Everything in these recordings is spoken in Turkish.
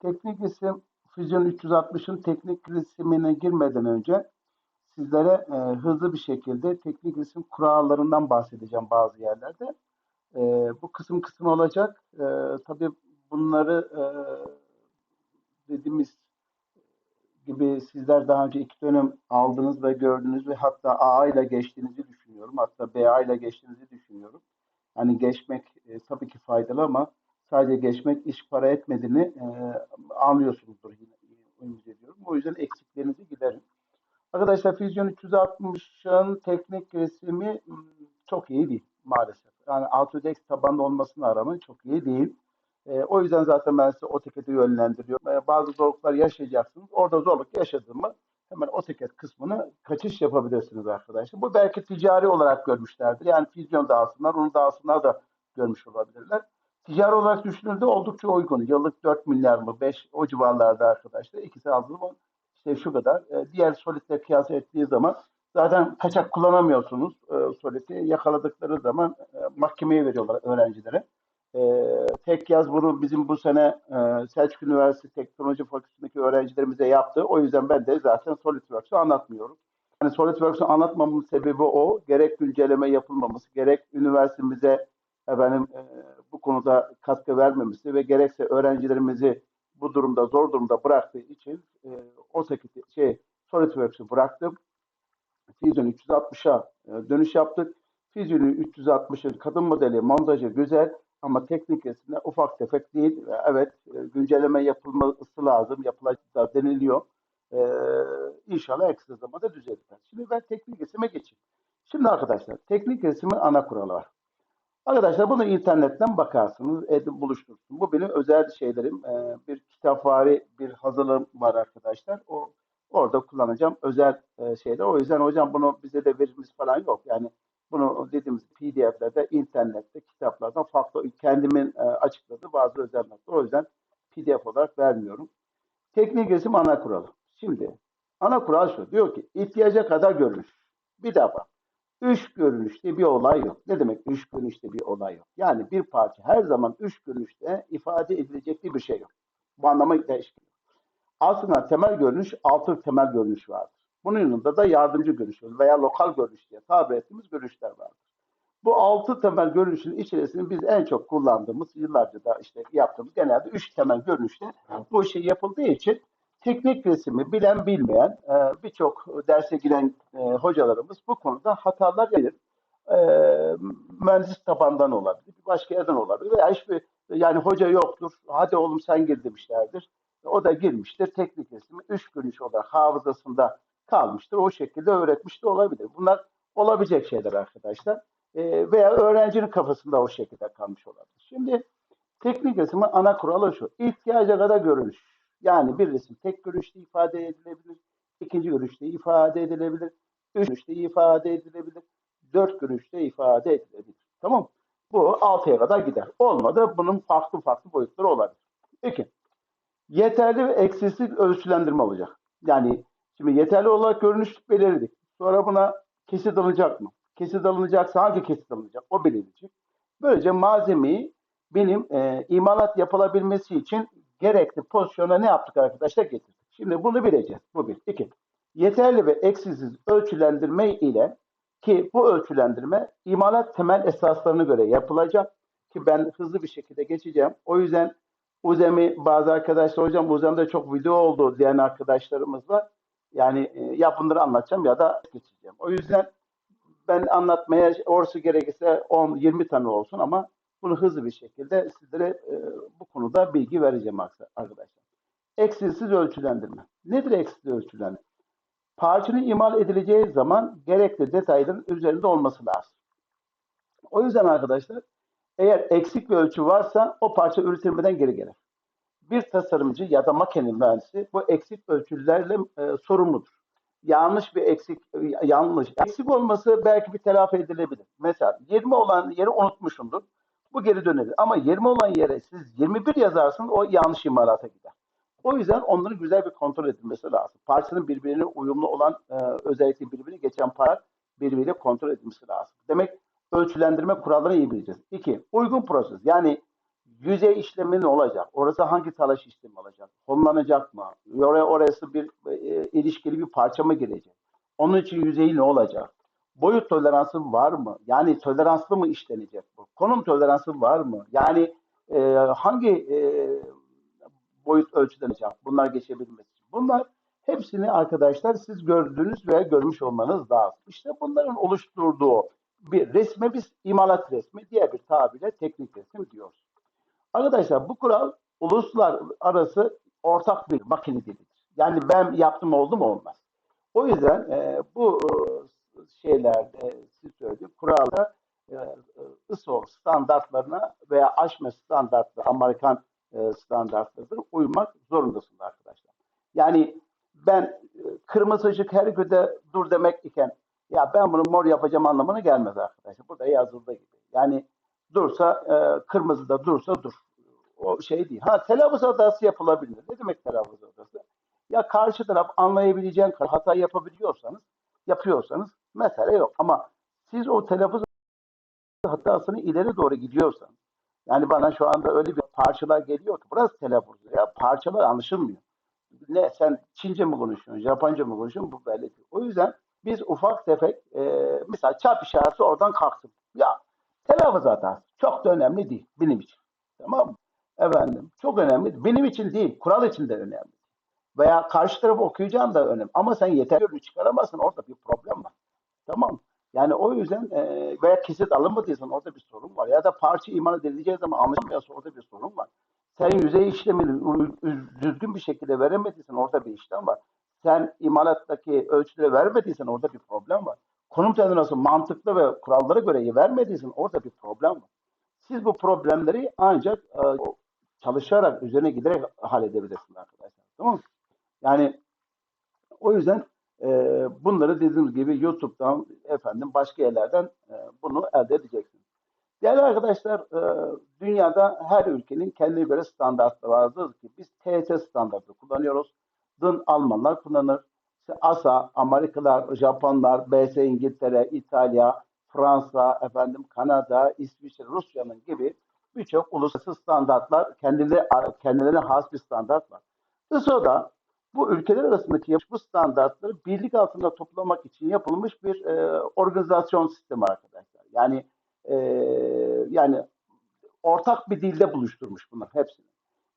teknik resim Fusion 360'ın teknik resimine girmeden önce sizlere e, hızlı bir şekilde teknik resim kurallarından bahsedeceğim bazı yerlerde. E, bu kısım kısım olacak. E, tabii bunları e, dediğimiz gibi sizler daha önce iki dönem aldınız ve gördünüz ve hatta A ile geçtiğinizi düşünüyorum. Hatta BA ile geçtiğinizi düşünüyorum. Hani geçmek e, tabii ki faydalı ama sadece geçmek iş para etmediğini e, anlıyorsunuzdur ümit ediyorum. O yüzden eksiklerinizi giderin. Arkadaşlar Fusion 360'ın teknik resmi hmm, çok iyi değil maalesef. Yani Autodesk tabanlı olmasına rağmen çok iyi değil. E, o yüzden zaten ben size AutoCAD'e yönlendiriyorum. E, bazı zorluklar yaşayacaksınız. Orada zorluk yaşadığımı hemen AutoCAD kısmını kaçış yapabilirsiniz arkadaşlar. Bu belki ticari olarak görmüşlerdir. Yani Fusion da alsınlar, onu da alsınlar da görmüş olabilirler. Ticari olarak düşünüldüğünde oldukça uygun. Yıllık 4 milyar mı 5 o civarlarda arkadaşlar. İkisi aldığı zaman işte şu kadar. E, diğer Solid'le kıyas ettiği zaman zaten kaçak kullanamıyorsunuz e, Solid'i. Yakaladıkları zaman e, mahkemeye veriyorlar öğrencilere. E, tek yaz bunu bizim bu sene e, Selçuk Üniversitesi Teknoloji Fakültesi'ndeki öğrencilerimize yaptı. O yüzden ben de zaten SolidWorks'u anlatmıyorum. Yani SolidWorks'u anlatmamın sebebi o. Gerek güncelleme yapılmaması, gerek üniversitemize efendim e, bu konuda katkı vermemesi ve gerekse öğrencilerimizi bu durumda zor durumda bıraktığı için e, o şekilde şey SolidWorks'u bıraktım. Fusion 360'a e, dönüş yaptık. Fusion 360'ın kadın modeli montajı güzel ama teknik resimde ufak tefek değil. Evet e, güncelleme yapılması lazım. Yapılacak deniliyor. Ee, inşallah kısa zamanda düzelir. Şimdi ben teknik resime geçeyim. Şimdi arkadaşlar teknik resimin ana kuralı var. Arkadaşlar bunu internetten bakarsınız, edin buluştursun. Bu benim özel şeylerim. Ee, bir kitapvari bir hazırlığım var arkadaşlar. O orada kullanacağım özel e, şeyler. O yüzden hocam bunu bize de verimiz falan yok. Yani bunu dediğimiz PDF'lerde, internette, kitaplardan farklı kendimin e, açıkladığı bazı özel notlar. O yüzden PDF olarak vermiyorum. Teknik resim ana kuralı. Şimdi ana kural şu. Diyor ki ihtiyaca kadar görünüş. Bir defa. Üç görünüşte bir olay yok. Ne demek üç görünüşte bir olay yok? Yani bir parça her zaman üç görünüşte ifade edilecek bir şey yok. Bu anlama değişmiyor. Aslında temel görünüş altı temel görünüş vardır. Bunun yanında da yardımcı görünüş veya lokal görünüş diye tabir ettiğimiz görünüşler vardır. Bu altı temel görünüşün içerisinde biz en çok kullandığımız yıllarca da işte yaptığımız genelde üç temel görünüşte bu şey yapıldığı için teknik resimi bilen bilmeyen e, birçok derse giren e, hocalarımız bu konuda hatalar yapıyor. E, mühendis tabandan olabilir, başka yerden olabilir veya hiçbir yani hoca yoktur, hadi oğlum sen gir demişlerdir. O da girmiştir. Teknik resmi üç görünüş olarak hafızasında kalmıştır. O şekilde öğretmiş de olabilir. Bunlar olabilecek şeyler arkadaşlar. E, veya öğrencinin kafasında o şekilde kalmış olabilir. Şimdi teknik resmin ana kuralı şu. İhtiyaca kadar görünüş. Yani bir resim tek görüşte ifade edilebilir, ikinci görüşte ifade edilebilir, üç görüşte ifade edilebilir, dört görüşte ifade edilebilir. Tamam Bu altıya kadar gider. Olmadı bunun farklı farklı boyutları olabilir. İki, yeterli ve eksiksiz ölçülendirme olacak. Yani şimdi yeterli olarak görünüş belirledik. Sonra buna kesit alınacak mı? Kesit alınacaksa hangi kesit alınacak? O belirleyecek. Böylece malzemeyi benim e, imalat yapılabilmesi için gerekli pozisyona ne yaptık arkadaşlar? Getirdik. Şimdi bunu bileceğiz. Bu bir. İki. Yeterli ve eksiksiz ölçülendirme ile ki bu ölçülendirme imalat temel esaslarına göre yapılacak ki ben hızlı bir şekilde geçeceğim. O yüzden Uzem'i bazı arkadaşlar hocam Uzem'de çok video oldu diyen arkadaşlarımız var. Yani e, bunları anlatacağım ya da geçeceğim. O yüzden ben anlatmaya orası gerekirse 10-20 tane olsun ama bunu hızlı bir şekilde sizlere e, bu konuda bilgi vereceğim arkadaşlar. Eksiksiz ölçülendirme. Nedir eksiksiz ölçülendirme? Parçanın imal edileceği zaman gerekli detayların üzerinde olması lazım. O yüzden arkadaşlar eğer eksik bir ölçü varsa o parça üretilmeden geri gelir. Bir tasarımcı ya da makine mühendisi bu eksik ölçülerle e, sorumludur. Yanlış bir eksik, yanlış. Eksik olması belki bir telafi edilebilir. Mesela 20 olan yeri unutmuşumdur. Bu geri dönebilir. Ama 20 olan yere siz 21 yazarsınız o yanlış imalata gider. O yüzden onların güzel bir kontrol edilmesi lazım. Parçanın birbirine uyumlu olan e, özellikle birbirine geçen par birbiriyle kontrol edilmesi lazım. Demek ölçülendirme kurallarını iyi bileceğiz. İki, uygun proses. Yani yüzey işlemi ne olacak? Orası hangi talaş işlemi olacak? Fonlanacak mı? Oraya orası bir e, ilişkili bir parça mı girecek? Onun için yüzeyi ne olacak? Boyut toleransı var mı? Yani toleranslı mı işlenecek bu? Konum toleransı var mı? Yani e, hangi e, boyut ölçülenecek? Bunlar geçebilmesi için. Bunlar hepsini arkadaşlar siz gördüğünüz veya görmüş olmanız lazım. İşte bunların oluşturduğu bir resme biz imalat resmi, diğer bir tabirle teknik resim diyoruz. Arkadaşlar bu kural uluslararası ortak bir makine dilidir. Yani ben yaptım oldu mu olmaz. O yüzden e, bu şeylerde siz söyleyeyim kuralda e, ISO standartlarına veya aşma standartları Amerikan e, standartlarına uymak zorundasınız arkadaşlar. Yani ben e, kırmızı ışık her ülkede dur demek iken ya ben bunu mor yapacağım anlamına gelmez arkadaşlar. Burada yazıldığı gibi. Yani dursa e, kırmızıda dursa dur. O şey değil. Ha telaffuz hatası yapılabilir. Ne demek telaffuz hatası? Ya karşı taraf anlayabileceğin kadar hata yapabiliyorsanız, yapıyorsanız mesele yok. Ama siz o telaffuz hatasını ileri doğru gidiyorsanız, yani bana şu anda öyle bir parçalar geliyor ki burası telaffuz ya parçalar anlaşılmıyor. Ne sen Çince mi konuşuyorsun, Japonca mı konuşuyorsun bu belli değil. O yüzden biz ufak tefek e, mesela çarp işareti oradan kalksın. Ya telaffuz hatası çok da önemli değil benim için. Tamam mı? Efendim çok önemli. Benim için değil, kural için de önemli. Veya karşı tarafı okuyacağın da önemli. Ama sen yeterli çıkaramazsın orada bir problem var. Tamam? Yani o yüzden e, veya kesit alınmadıysan orada bir sorun var. Ya da parça iman edileceği zaman anlaşılmıyorsa orada bir sorun var. Sen yüzey işlemini düzgün bir şekilde veremediysen orada bir işlem var. Sen imalattaki ölçüleri vermediysen orada bir problem var. Konum teminatı mantıklı ve kurallara göre vermediysen orada bir problem var. Siz bu problemleri ancak e, çalışarak, üzerine giderek halledebilirsiniz arkadaşlar. Tamam mı? Yani o yüzden e, bunları dediğimiz gibi YouTube'dan efendim başka yerlerden e, bunu elde edeceksiniz. Değerli arkadaşlar, e, dünyada her ülkenin kendine göre standartları vardır ki biz TS standartı kullanıyoruz. Dın Almanlar kullanır. İşte ASA, Amerikalılar, Japonlar, BS İngiltere, İtalya, Fransa, efendim Kanada, İsviçre, Rusya'nın gibi birçok uluslararası standartlar kendileri kendilerine has bir standart var. ISO'da bu ülkeler arasındaki bu standartları birlik altında toplamak için yapılmış bir e, organizasyon sistemi arkadaşlar. Yani e, yani ortak bir dilde buluşturmuş bunlar hepsini.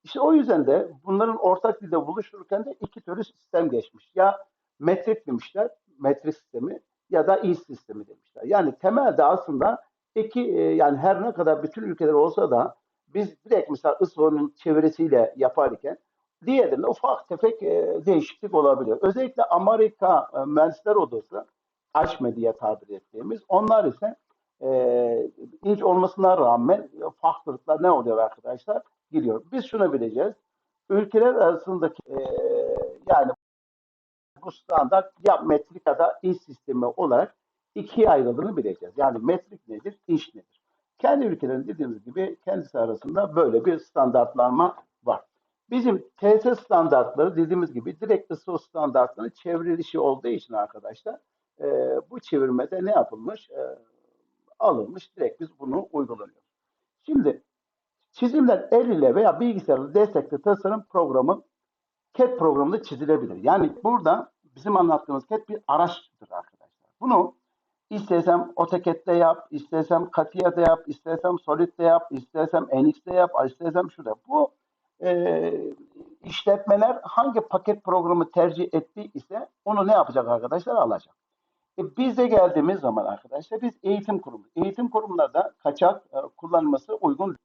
İşte o yüzden de bunların ortak dilde buluştururken de iki türlü sistem geçmiş. Ya metrik demişler, metrik sistemi ya da İS sistemi demişler. Yani temelde aslında iki e, yani her ne kadar bütün ülkeler olsa da biz direkt mesela ISO'nun çevresiyle yaparken diğerinde ufak tefek e, değişiklik olabiliyor. Özellikle Amerika e, Mühendisler Odası AŞME diye tabir ettiğimiz onlar ise e, inç olmasına rağmen farklılıklar ne oluyor arkadaşlar? Gidiyor. Biz şunu bileceğiz. Ülkeler arasındaki e, yani bu standart ya metrik ya da inç sistemi olarak ikiye ayrıldığını bileceğiz. Yani metrik nedir, inç nedir? Kendi ülkelerin dediğimiz gibi kendisi arasında böyle bir standartlanma. Bizim TS standartları dediğimiz gibi direkt ISO standartlarının çevrilişi olduğu için arkadaşlar e, bu çevirmede ne yapılmış? E, alınmış. Direkt biz bunu uyguluyoruz. Şimdi çizimler el ile veya bilgisayarla destekli tasarım programı CAD programında çizilebilir. Yani burada bizim anlattığımız CAD bir araçtır arkadaşlar. Bunu istesem AutoCAD'de yap, istesem CATIA'da yap, istesem Solid'de yap, istesem NX'de yap, istesem şurada. Bu e, işletmeler hangi paket programı tercih etti ise onu ne yapacak arkadaşlar? Alacak. E, biz de geldiğimiz zaman arkadaşlar biz eğitim kurumu. Eğitim kurumlarda kaçak e, kullanılması uygun.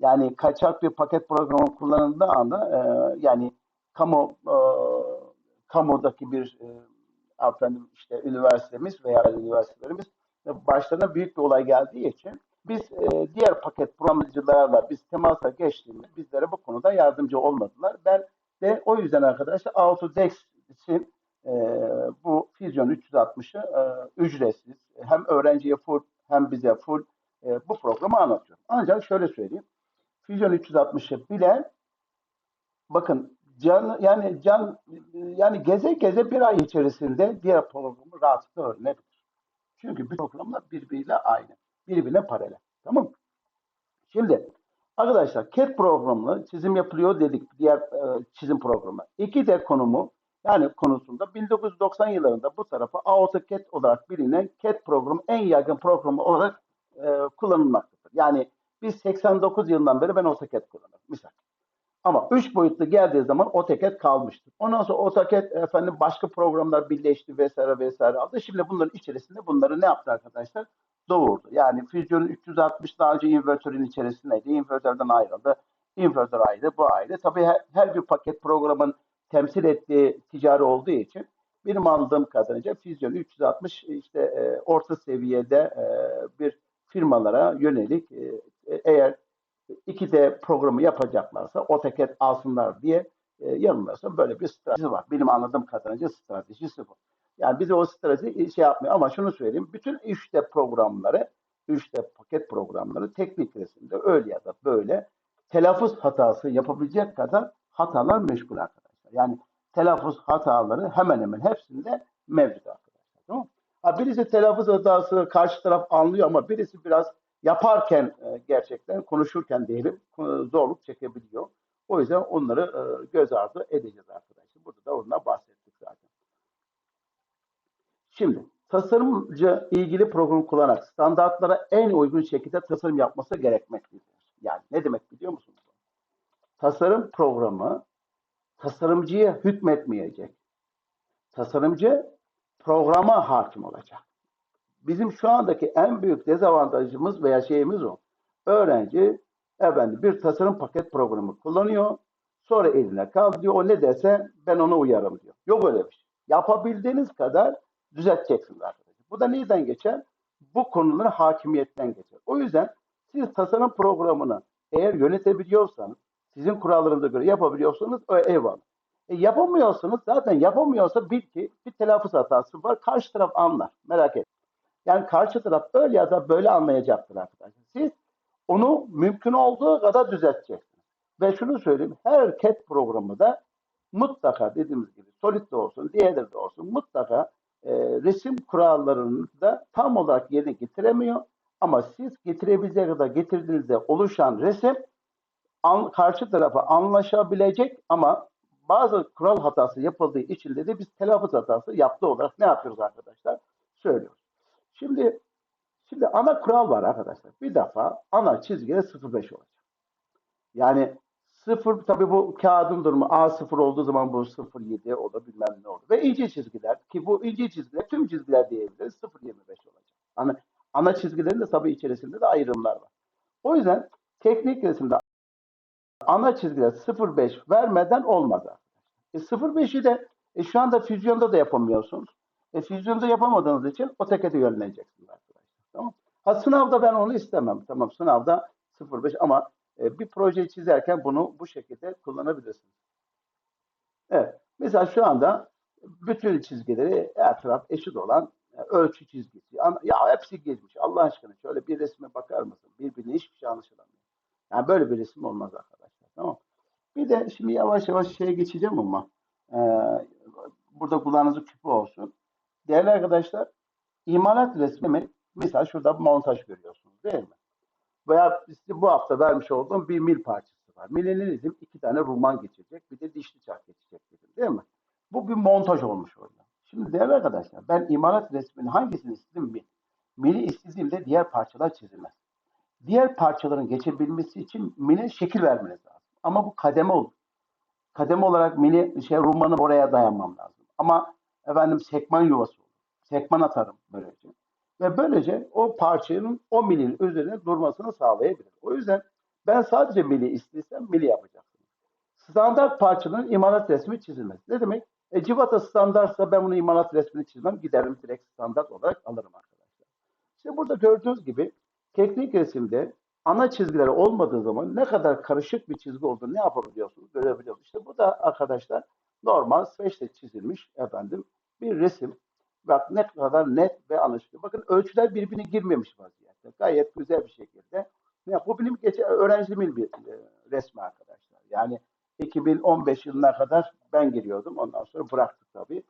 Yani kaçak bir paket programı kullanıldığı anda e, yani kamu e, kamudaki bir e, efendim işte üniversitemiz veya üniversitelerimiz başlarına büyük bir olay geldiği için biz e, diğer paket programcılarla biz temasa geçtiğimiz bizlere bu konuda yardımcı olmadılar. Ben de o yüzden arkadaşlar Autodesk'in e, bu Fusion 360'ı e, ücretsiz hem öğrenciye full hem bize full e, bu programı anlatıyorum. Ancak şöyle söyleyeyim. Fusion 360'ı bilen bakın can yani can yani geze geze bir ay içerisinde diğer programı rahatlıkla öğrenebilir. Çünkü bir programlar birbiriyle aynı. Birbirine paralel. Tamam mı? Şimdi Arkadaşlar CAD programlı çizim yapılıyor dedik diğer e, çizim programı. 2D konumu yani konusunda 1990 yıllarında bu tarafa AutoCAD olarak bilinen CAD programı en yaygın programı olarak e, kullanılmaktadır. Yani biz 89 yılından beri ben AutoCAD kullanıyorum. Misal. Ama 3 boyutlu geldiği zaman AutoCAD kalmıştı. Ondan sonra AutoCAD efendim başka programlar birleşti vesaire vesaire aldı. Şimdi bunların içerisinde bunları ne yaptı arkadaşlar? Doğurdu. Yani Fusion 360 daha invertörün içerisindeydi. Invertörden ayrıldı. Invertör ayrı, bu ayrı. Tabii her, her bir paket programın temsil ettiği ticari olduğu için benim anladığım kadarıyla Fusion 360 işte e, orta seviyede e, bir firmalara yönelik e, eğer 2D programı yapacaklarsa AutoCAD alsınlar diye e, yanılmıyorsam böyle bir strateji var. Benim anladığım kadarıyla stratejisi bu. Yani bize o strateji şey yapmıyor ama şunu söyleyeyim. Bütün 3D programları, 3D paket programları teknik resimde öyle ya da böyle telaffuz hatası yapabilecek kadar hatalar meşgul arkadaşlar. Yani telaffuz hataları hemen hemen hepsinde mevcut arkadaşlar. Tamam? Ha, birisi telaffuz hatası karşı taraf anlıyor ama birisi biraz yaparken e, gerçekten konuşurken diyelim e, zorluk çekebiliyor. O yüzden onları e, göz ardı edeceğiz arkadaşlar. Burada da ondan zaten. Şimdi tasarımcı ilgili programı kullanarak standartlara en uygun şekilde tasarım yapması gerekmektedir. Yani ne demek biliyor musunuz? Tasarım programı tasarımcıya hükmetmeyecek. Tasarımcı programa hakim olacak. Bizim şu andaki en büyük dezavantajımız veya şeyimiz o. Öğrenci efendim bir tasarım paket programı kullanıyor. Sonra eline kal. O ne dese ben ona uyarım diyor. Yok öyle bir şey. Yapabildiğiniz kadar düzelteceksiniz arkadaşlar. Bu da neyden geçer? Bu konuların hakimiyetten geçer. O yüzden siz tasarım programını eğer yönetebiliyorsanız, sizin kurallarınıza göre yapabiliyorsanız eyvallah. E yapamıyorsanız zaten yapamıyorsa bil ki bir telaffuz hatası var. Karşı taraf anlar. Merak et. Yani karşı taraf öyle ya da böyle anlayacaktır arkadaşlar. Siz onu mümkün olduğu kadar düzelteceksiniz. Ve şunu söyleyeyim. Her CAD programı da mutlaka dediğimiz gibi Solid de olsun, diğerleri de olsun mutlaka e, resim kurallarını da tam olarak yerine getiremiyor. Ama siz getirebileceği kadar getirdiğinizde oluşan resim an, karşı tarafa anlaşabilecek ama bazı kural hatası yapıldığı için de biz telaffuz hatası yaptığı olarak ne yapıyoruz arkadaşlar? Söylüyoruz. Şimdi şimdi ana kural var arkadaşlar. Bir defa ana çizgiye 0.5 olacak. Yani 0 tabii bu kağıdın durumu A0 olduğu zaman bu 0.7 o da bilmem ne olur. Ve ince çizgiler ki bu ince çizgiler tüm çizgiler diyebiliriz 0.25 olacak. Ana, ana çizgilerin de tabii içerisinde de ayrımlar var. O yüzden teknik resimde ana çizgiler 0.5 vermeden olmaz. E 0.5'i de e şu anda füzyonda da yapamıyorsunuz. E füzyonda yapamadığınız için o tekete yönleneceksiniz arkadaşlar. Tamam Ha sınavda ben onu istemem. Tamam sınavda 0.5 ama e, bir proje çizerken bunu bu şekilde kullanabilirsiniz. Evet. Mesela şu anda bütün çizgileri her eşit olan e, ölçü çizgisi. Ya hepsi geçmiş. Allah aşkına şöyle bir resme bakar mısın? Birbirine hiçbir şey anlaşılamıyor. Yani böyle bir resim olmaz arkadaşlar. Tamam Bir de şimdi yavaş yavaş şeye geçeceğim ama e, burada kulağınızı küpü olsun. Değerli arkadaşlar, imalat resmi mesela şurada montaj görüyorsunuz değil mi? Veya size bu hafta vermiş olduğum bir mil parçası var. Milini dedim iki tane ruman geçecek, bir de dişli çark geçecek dedim değil mi? Bu bir montaj olmuş orada. Şimdi değerli arkadaşlar, ben imalat resmini hangisini istedim mi? Mili istediğimde diğer parçalar çizilmez. Diğer parçaların geçebilmesi için mile şekil vermeniz lazım. Ama bu kademe olur. Kademe olarak mili şey rumanı oraya dayanmam lazım. Ama efendim sekman yuvası olur. Sekman atarım böylece. Ve böylece o parçanın o milin üzerine durmasını sağlayabilir. O yüzden ben sadece mili istiysem mili yapacaksın. Standart parçanın imalat resmi çizilmez. Ne demek? E, civata standartsa ben bunu imalat resmini çizmem. Giderim direkt standart olarak alırım arkadaşlar. İşte burada gördüğünüz gibi teknik resimde ana çizgileri olmadığı zaman ne kadar karışık bir çizgi olduğunu ne yapabiliyorsunuz görebiliyorsunuz. İşte bu da arkadaşlar normal Swatch'te çizilmiş efendim bir resim. Bak ne kadar net ve anlaşılıyor. Bakın ölçüler birbirine girmemiş vaziyette. Gayet güzel bir şekilde. Ya, bu benim geçen öğrencimin bir e, resmi arkadaşlar. Yani 2015 yılına kadar ben giriyordum. Ondan sonra bıraktık tabii.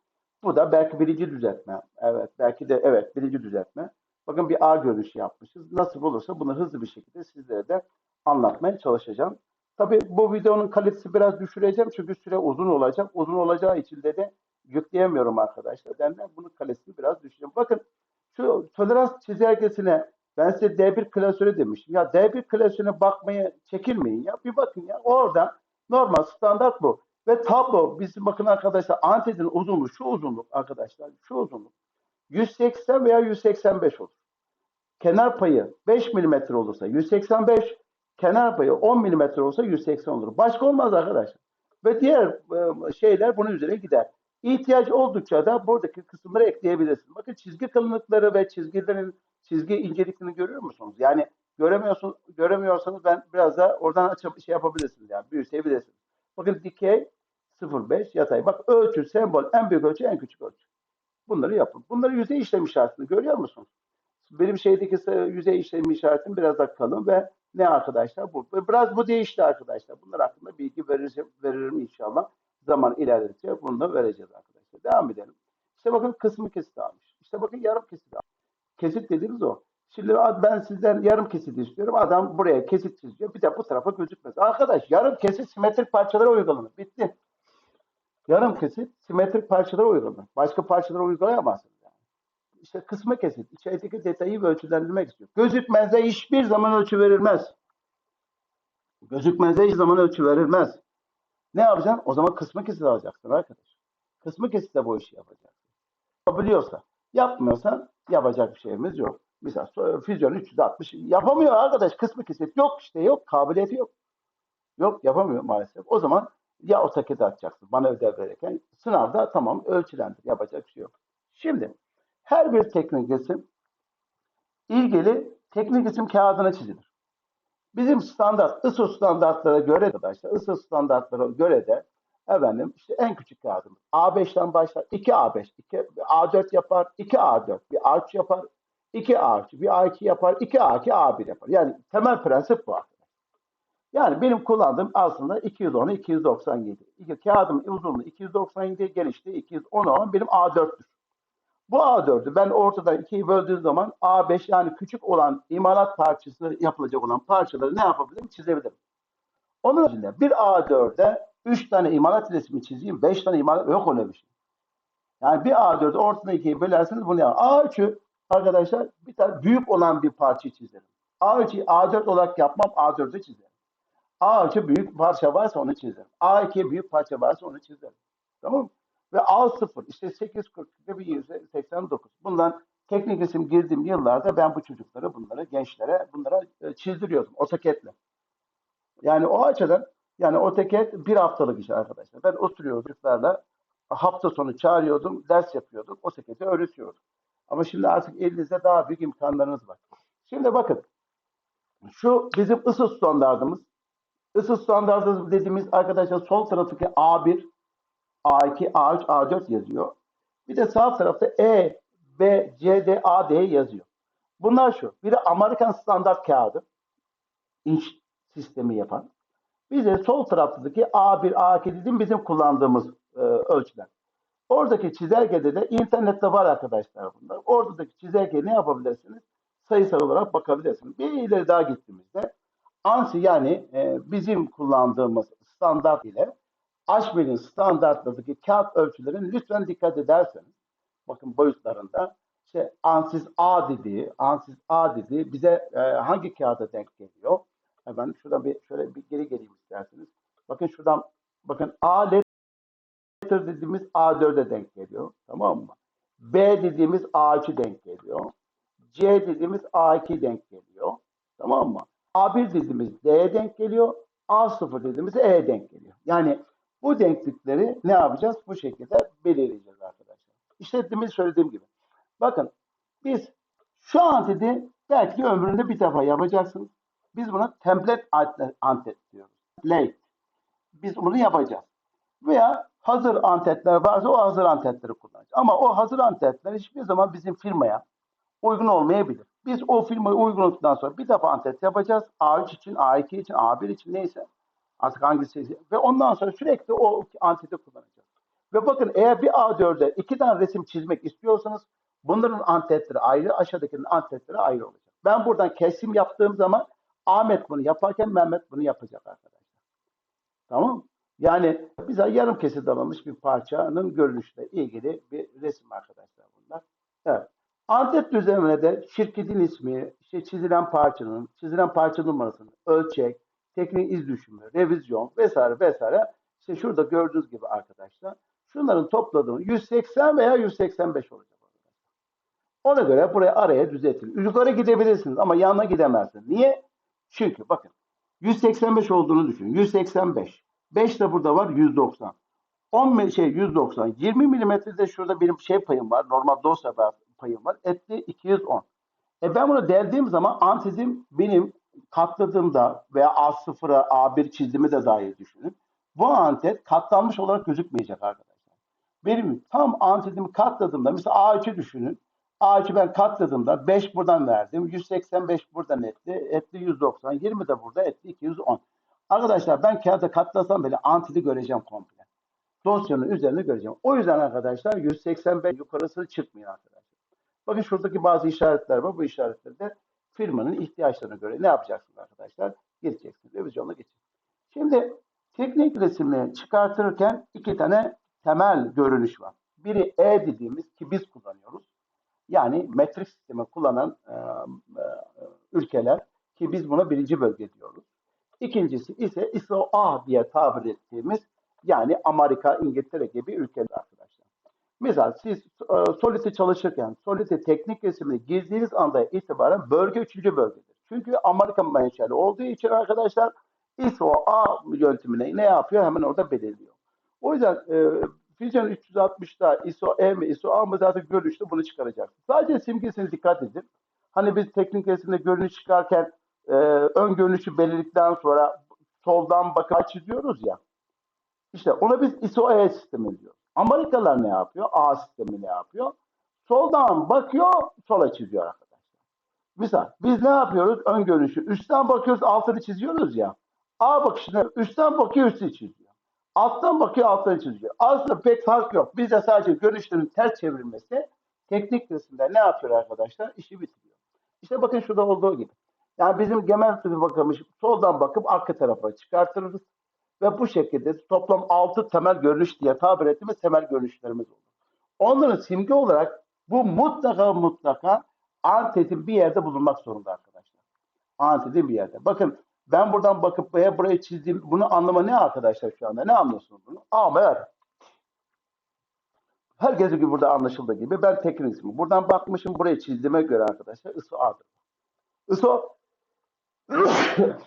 Bu da belki birinci düzeltme. Evet belki de evet birinci düzeltme. Bakın bir A görünüşü yapmışız. Nasıl olursa bunu hızlı bir şekilde sizlere de anlatmaya çalışacağım. Tabii bu videonun kalitesi biraz düşüreceğim çünkü süre uzun olacak. Uzun olacağı için de de yükleyemiyorum arkadaşlar. Ben de bunun kalitesini biraz düşüreceğim. Bakın şu tolerans çizelgesine ben size D1 klasörü demiştim. Ya D1 klasörüne bakmaya çekinmeyin ya. Bir bakın ya. Orada normal standart bu. Ve tablo bizim bakın arkadaşlar antenin uzunluğu şu uzunluk arkadaşlar şu uzunluk 180 veya 185 olur. Kenar payı 5 mm olursa 185, kenar payı 10 mm olursa 180 olur. Başka olmaz arkadaşlar. Ve diğer e, şeyler bunun üzerine gider. İhtiyaç oldukça da buradaki kısımları ekleyebilirsiniz. Bakın çizgi kalınlıkları ve çizgilerin çizgi inceliklerini görüyor musunuz? Yani göremiyorsunuz, göremiyorsanız ben biraz da oradan açıp şey yapabilirsiniz yani büyütebilirsiniz. Bakın dikey 0.5 yatay. Bak ölçü, sembol, en büyük ölçü, en küçük ölçü. Bunları yapın. Bunları yüzey işlem işaretini görüyor musunuz? Benim şeydeki yüzey işlem işaretim biraz da kalın ve ne arkadaşlar bu. Biraz bu değişti arkadaşlar. Bunlar hakkında bilgi vereceğim, veririm inşallah. Zaman ilerledikçe bunu da vereceğiz arkadaşlar. Devam edelim. İşte bakın kısmı kesit almış. İşte bakın yarım kesit almış. Kesit dediğimiz o. Şimdi ben sizden yarım kesit istiyorum. Adam buraya kesit çiziyor. Bir de bu tarafa gözükmez. Arkadaş yarım kesit simetrik parçalara uygulanır. Bitti. Yarım kesit simetrik parçalara uygulanır. Başka parçalara uygulayamazsınız. Yani. İşte kısmı kesit. İçerideki detayı ölçülendirmek istiyor. Gözükmezde hiçbir zaman ölçü verilmez. Gözükmezde hiçbir zaman ölçü verilmez. Ne yapacaksın? O zaman kısmı kesit alacaksın arkadaş. Kısmı kesitle bu işi yapacaksın. Yapabiliyorsa. Yapmıyorsan yapacak bir şeyimiz yok. Mesela füzyon 360 yapamıyor arkadaş. Kısmı kesit yok işte yok. Kabiliyeti yok. Yok yapamıyor maalesef. O zaman ya AutoCAD'e atacaksın bana ödev verirken. Sınavda tamam ölçülendir. Yapacak bir şey yok. Şimdi her bir teknik resim ilgili teknik resim kağıdına çizilir. Bizim standart ISO standartlara göre arkadaşlar ISO standartlara göre de efendim işte en küçük kağıdımız A5'ten başlar 2 A5 2 A4 yapar 2 A4 bir A3 yapar 2 A3 bir A2 yapar 2 A2 A1 yapar. Yani temel prensip bu. Yani benim kullandığım aslında 210 297. İki, kağıdın uzunluğu 297 genişliği 210 olan benim A4'tür. Bu A4'ü ben ortadan ikiye böldüğüm zaman A5 yani küçük olan imalat parçası yapılacak olan parçaları ne yapabilirim? Çizebilirim. Onun haricinde bir A4'e 3 tane imalat resmi çizeyim, 5 tane imalat yok öyle bir şey. Yani bir A4'ü ortadan ikiye bölerseniz bunu yapar. A3'ü arkadaşlar bir tane büyük olan bir parçayı çizerim. A3'ü A4 olarak yapmam, A4'ü çizerim. A3'e büyük parça varsa onu çizerim. A2'ye büyük parça varsa onu çizerim. Tamam mı? Ve A0 işte 840 bir 189. Bundan teknik resim girdiğim yıllarda ben bu çocuklara, bunlara, gençlere bunlara e, çizdiriyordum AutoCAD'le. Yani o açıdan yani AutoCAD bir haftalık iş arkadaşlar. Ben oturuyordum çocuklarla hafta sonu çağırıyordum, ders yapıyordum, AutoCAD'i öğretiyordum. Ama şimdi artık elinizde daha büyük imkanlarınız var. Şimdi bakın şu bizim ISO standartımız. ISO standartı dediğimiz arkadaşlar sol taraftaki A1, A2, A3, A4 yazıyor. Bir de sağ tarafta E, B, C, D, A, D yazıyor. Bunlar şu. Biri Amerikan standart kağıdı. inç sistemi yapan. Bir de sol taraftaki A1, A2 dediğim bizim kullandığımız e, ölçüler. Oradaki çizelgede de internette var arkadaşlar bunlar. Oradaki çizelgeye ne yapabilirsiniz? Sayısal olarak bakabilirsiniz. Bir ileri daha gittiğimizde ANSI yani e, bizim kullandığımız standart ile Ashby'nin standartlardaki kağıt ölçülerine lütfen dikkat ederseniz bakın boyutlarında işte ANSIS A dediği, ANSIS A dediği bize e, hangi kağıda denk geliyor? Hemen şuradan bir şöyle bir geri geleyim isterseniz. Bakın şuradan bakın A letter dediğimiz A4'e denk geliyor. Tamam mı? B dediğimiz A3'e denk geliyor. C dediğimiz A2 denk geliyor. Tamam mı? A1 dediğimiz D'ye denk geliyor. A0 dediğimiz E'ye denk geliyor. Yani bu denklikleri ne yapacağız? Bu şekilde belirleyeceğiz arkadaşlar. İşte demin söylediğim gibi. Bakın biz şu antedi belki de ömründe bir defa yapacaksınız. Biz buna template antet diyoruz. Template. Biz bunu yapacağız. Veya hazır antetler varsa o hazır antetleri kullanacağız. Ama o hazır antetler hiçbir zaman bizim firmaya uygun olmayabilir. Biz o firmayı uygun olduktan sonra bir defa antet yapacağız. A3 için, A2 için, A1 için neyse. Artık hangisi ve ondan sonra sürekli o anteti kullanacağız. Ve bakın eğer bir A4'e iki tane resim çizmek istiyorsanız bunların antetleri ayrı, aşağıdakinin antetleri ayrı olacak. Ben buradan kesim yaptığım zaman Ahmet bunu yaparken Mehmet bunu yapacak arkadaşlar. Tamam? Yani bize yarım kesit alınmış bir parçanın görünüşüyle ilgili bir resim arkadaşlar bunlar. Evet. Antet düzenine de şirketin ismi, işte çizilen parçanın, çizilen parça numarasını, ölçek, teknik iz düşümü, revizyon vesaire vesaire. İşte şurada gördüğünüz gibi arkadaşlar. Şunların topladığını 180 veya 185 olacak. Ona göre buraya araya düzeltin. Yukarı gidebilirsiniz ama yanına gidemezsiniz. Niye? Çünkü bakın 185 olduğunu düşünün. 185. 5 de burada var 190. 10 mi- şey 190. 20 milimetrede şurada benim şey payım var. Normal dosya payım var. Etti 210. E ben bunu deldiğim zaman antizm benim katladığımda veya A0'a A1 çizdiğimi de dahil düşünün. Bu antet katlanmış olarak gözükmeyecek arkadaşlar. Benim tam antitimi katladığımda mesela A3'ü düşünün. A3'ü ben katladığımda 5 buradan verdim. 185 buradan etti. Etti 190. 20 de burada etti 210. Arkadaşlar ben kağıda katlasam bile antiti göreceğim komple. Dosyanın üzerinde göreceğim. O yüzden arkadaşlar 185 yukarısı çıkmıyor arkadaşlar. Bakın şuradaki bazı işaretler var. Bu işaretleri de firmanın ihtiyaçlarına göre ne yapacaksınız arkadaşlar? Geçeceksiniz. Revizyonla geçeceksiniz. Şimdi teknik resimini çıkartırken iki tane temel görünüş var. Biri E dediğimiz ki biz kullanıyoruz. Yani metrik sistemi kullanan e, e, ülkeler ki biz buna birinci bölge diyoruz. İkincisi ise ISO A diye tabir ettiğimiz yani Amerika, İngiltere gibi ülkeler. Mesela siz e, Solid'i çalışırken Solid'i teknik resimine girdiğiniz anda itibaren bölge üçüncü bölgedir. Çünkü Amerika menşeli olduğu için arkadaşlar ISO A yöntemine ne yapıyor hemen orada belirliyor. O yüzden e, Fusion 360'da ISO E mi ISO A mı zaten görünüşte bunu çıkaracaksınız. Sadece simgesine dikkat edin. Hani biz teknik resimde görünüş çıkarken e, ön görünüşü belirledikten sonra soldan bakıp çiziyoruz ya. İşte ona biz ISO E sistemi diyoruz. Amerikalılar ne yapıyor? A sistemi ne yapıyor? Soldan bakıyor, sola çiziyor arkadaşlar. Misal biz ne yapıyoruz? Ön görünüşü üstten bakıyoruz, altını çiziyoruz ya. A bakışına üstten bakıyor, üstü çiziyor. Alttan bakıyor, altını çiziyor. Aslında pek fark yok. Bizde sadece görünüşlerin ters çevrilmesi teknik resimde ne yapıyor arkadaşlar? İşi bitiriyor. İşte bakın şurada olduğu gibi. Yani bizim genel bir bakılmış soldan bakıp arka tarafa çıkartırız. Ve bu şekilde toplam 6 temel görünüş diye tabir ettiğimiz temel görünüşlerimiz olur. Onların simge olarak bu mutlaka mutlaka antetin bir yerde bulunmak zorunda arkadaşlar. Antetin bir yerde. Bakın ben buradan bakıp buraya buraya çizdiğim bunu anlama ne arkadaşlar şu anda? Ne anlıyorsunuz bunu? Amer. Herkes gibi burada anlaşıldığı gibi ben teknik ismi. Buradan bakmışım buraya çizdiğime göre arkadaşlar ISO A'dır. ISO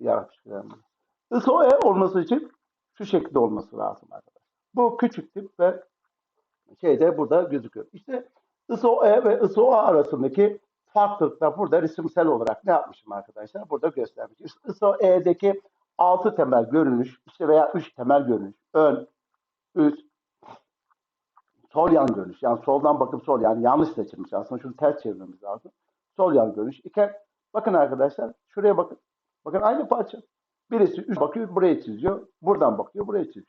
Yarabbim. ISO E olması için şu şekilde olması lazım arkadaşlar. Bu küçük tip ve şeyde burada gözüküyor. İşte ISO E ve ISO A arasındaki farklılıklar burada resimsel olarak ne yapmışım arkadaşlar? Burada göstermişim. İşte ISO E'deki 6 temel görünüş işte veya 3 temel görünüş. Ön, üst, sol yan görünüş. Yani soldan bakıp sol yani yanlış seçilmiş. Aslında şunu ters çevirmemiz lazım. Sol yan görünüş. İki, bakın arkadaşlar şuraya bakın. Bakın aynı parça. Birisi üst bakıyor buraya çiziyor. Buradan bakıyor buraya çiziyor.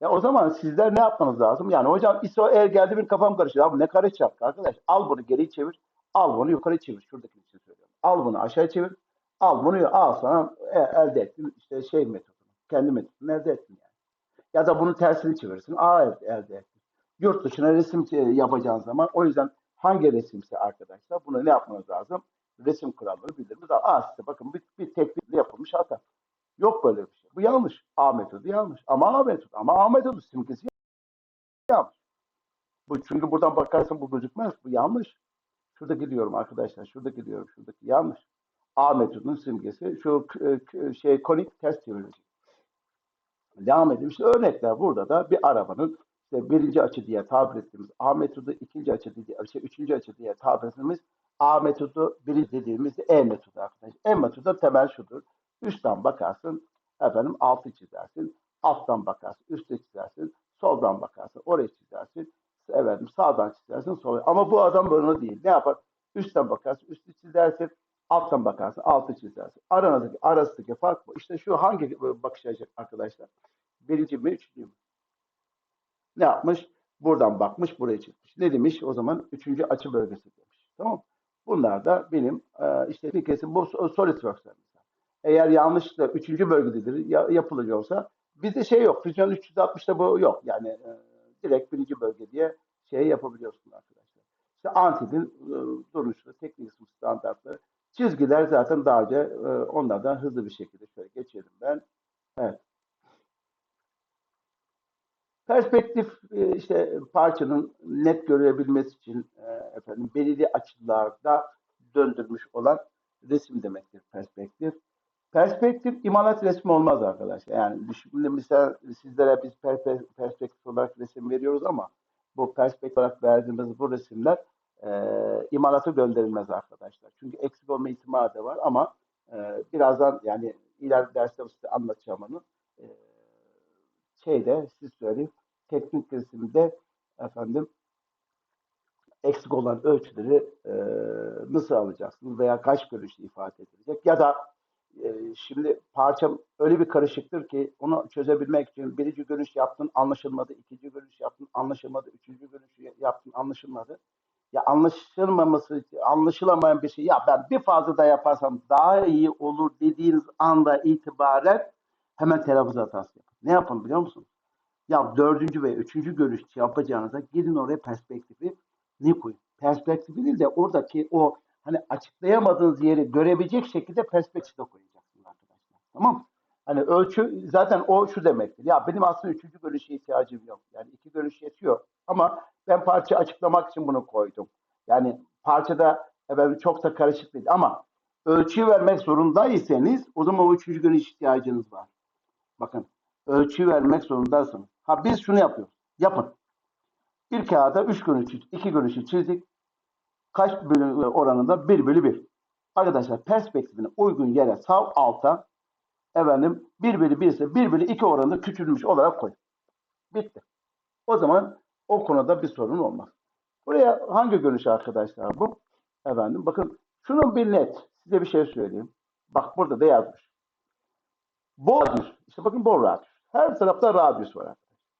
Ya o zaman sizler ne yapmanız lazım? Yani hocam ISO eğer geldi bir kafam karışıyor. Abi ne karış yaptı arkadaş? Al bunu geri çevir. Al bunu yukarı çevir. Şuradaki için söylüyorum. Al bunu aşağı çevir. Al bunu al sana e, elde ettin. İşte şey metodunu. Kendi metodunu elde ettin yani. Ya da bunun tersini çevirsin. A elde, elde ettin. Yurt dışına resim çe- yapacağın zaman o yüzden hangi resimse arkadaşlar bunu ne yapmanız lazım? Resim kuralları bildirmemiz lazım. Size bakın bir, bir teknikle yapılmış hata. Yok böyle bir şey. Bu yanlış. A metodu yanlış. Ama A metodu. Ama A metodu simgesi yanlış. Bu çünkü buradan bakarsan bu gözükmez. Bu yanlış. Şuradaki diyorum arkadaşlar. Şuradaki diyorum. Şuradaki yanlış. A metodunun simgesi şu k- şey konik ters çevrilecek. Devam edelim. İşte örnekler burada da bir arabanın işte birinci açı diye tabir ettiğimiz A metodu, ikinci açı diye, şey, üçüncü açı diye tabir ettiğimiz A metodu, birinci dediğimiz de E metodu arkadaşlar. E metodu temel şudur. Üstten bakarsın, efendim altı çizersin. Alttan bakarsın, üstte çizersin. Soldan bakarsın, oraya çizersin. Efendim sağdan çizersin, sola. Ama bu adam böyle değil. Ne yapar? Üstten bakarsın, üstü çizersin. Alttan bakarsın, altı çizersin. Aranızdaki, arasındaki fark bu. İşte şu hangi bakış açı arkadaşlar? Birinci mi, üçüncü mü? Ne yapmış? Buradan bakmış, buraya çizmiş. Ne demiş? O zaman üçüncü açı bölgesi demiş. Tamam? Bunlar da benim e, işte bir kesim bu SolidWorks'lar mesela. Eğer yanlışlıkla üçüncü bölgededir ya, yapılıyorsa bizde şey yok. Füzyon 360'da bu yok. Yani e, direkt birinci bölge diye şey yapabiliyorsun arkadaşlar. İşte Antid'in e, duruşu, teknik kısım standartları. Çizgiler zaten daha önce e, onlardan hızlı bir şekilde şöyle geçelim ben. Evet. Perspektif e, işte parçanın net görebilmesi için e, efendim belirli açılarda döndürmüş olan resim demektir perspektif. Perspektif imalat resmi olmaz arkadaşlar. Yani şimdi mesela sizlere biz per- per- perspektif olarak resim veriyoruz ama bu perspektif olarak verdiğimiz bu resimler e, imalata gönderilmez arkadaşlar. Çünkü eksik olma ihtimali de var ama e, birazdan yani ileride derste size anlatacağım onu. E, şeyde siz söyleyeyim teknik resimde efendim eksik olan ölçüleri e, nasıl alacaksınız veya kaç görüşte ifade edilecek ya da e, şimdi parçam öyle bir karışıktır ki onu çözebilmek için birinci görüş yaptın anlaşılmadı, ikinci görüş yaptın anlaşılmadı, üçüncü görüş yaptın anlaşılmadı. Ya anlaşılmaması, anlaşılamayan bir şey ya ben bir fazla da yaparsam daha iyi olur dediğiniz anda itibaren hemen telaffuz hatası yapın. Ne yapın biliyor musunuz? Ya dördüncü ve üçüncü görüş yapacağınıza gidin oraya perspektifi ne koyun? Perspektifi değil de oradaki o hani açıklayamadığınız yeri görebilecek şekilde koyacaksınız arkadaşlar. Tamam? Hani ölçü zaten o şu demektir. Ya benim aslında üçüncü görüşe ihtiyacım yok. Yani iki görüş yetiyor. Ama ben parça açıklamak için bunu koydum. Yani parçada efendim çok da karışık değil. Ama ölçüyü vermek zorundaysanız o zaman o üçüncü görüş ihtiyacınız var. Bakın ölçü vermek zorundasınız. Ha biz şunu yapıyoruz. Yapın. Bir kağıda üç görüntü, iki görüntü çizdik. Kaç bölü oranında? Bir bölü bir. Arkadaşlar perspektifine uygun yere sağ alta efendim bir bölü bir ise bir bölü iki oranında küçülmüş olarak koy. Bitti. O zaman o konuda bir sorun olmaz. Buraya hangi görünüş arkadaşlar bu? Efendim bakın şunun bir net. Size bir şey söyleyeyim. Bak burada da yazmış. Bol radyüs. İşte bakın bol radyüs. Her tarafta radyüs var.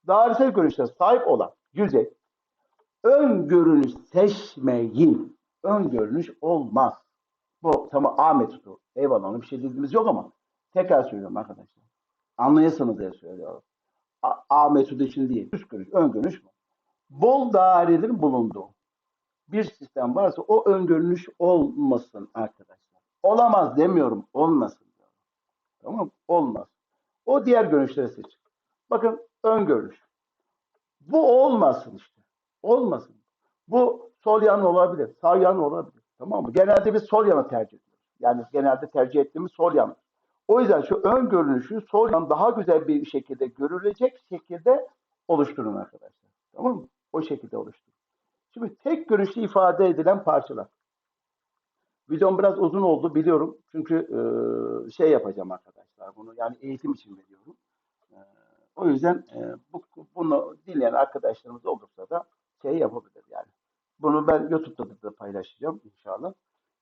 Dairesel görünüşe sahip olan yüzey ön görünüş seçmeyin. Ön görünüş olmaz. Bu tamam A metodu. Eyvallah bir şey dediğimiz yok ama tekrar söylüyorum arkadaşlar. Anlayasınız diye söylüyorum. A, A metodu için değil. Üst görüş, ön görünüş bu. Bol dairelerin bulunduğu bir sistem varsa o ön görünüş olmasın arkadaşlar. Olamaz demiyorum. Olmasın diyorum. Tamam? Olmaz. O diğer görünüşleri seçin. Bakın ön görünüş. Bu olmasın işte. Olmasın. Bu sol yan olabilir, sağ yan olabilir. Tamam mı? Genelde biz sol yanı tercih ediyoruz. Yani genelde tercih ettiğimiz sol yan. O yüzden şu ön görünüşü sol yan daha güzel bir şekilde görülecek şekilde oluşturun arkadaşlar. Tamam mı? O şekilde oluşturun. Şimdi tek görüşlü ifade edilen parçalar. Videom biraz uzun oldu biliyorum. Çünkü e, şey yapacağım arkadaşlar bunu yani eğitim için veriyorum. E, o yüzden e, bu, bunu dinleyen arkadaşlarımız olursa da şey yapabilir yani. Bunu ben YouTube'da da paylaşacağım inşallah.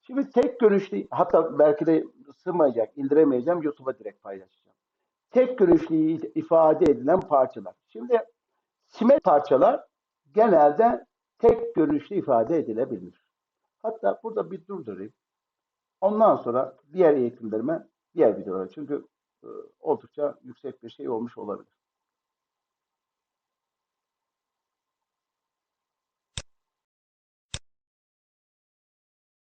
Şimdi tek görüşlü hatta belki de sığmayacak, indiremeyeceğim YouTube'a direkt paylaşacağım. Tek görüşlü ifade edilen parçalar. Şimdi simet parçalar genelde tek görüşlü ifade edilebilir. Hatta burada bir durdurayım. Ondan sonra diğer eğitimlerime diğer videolara çünkü e, oldukça yüksek bir şey olmuş olabilir.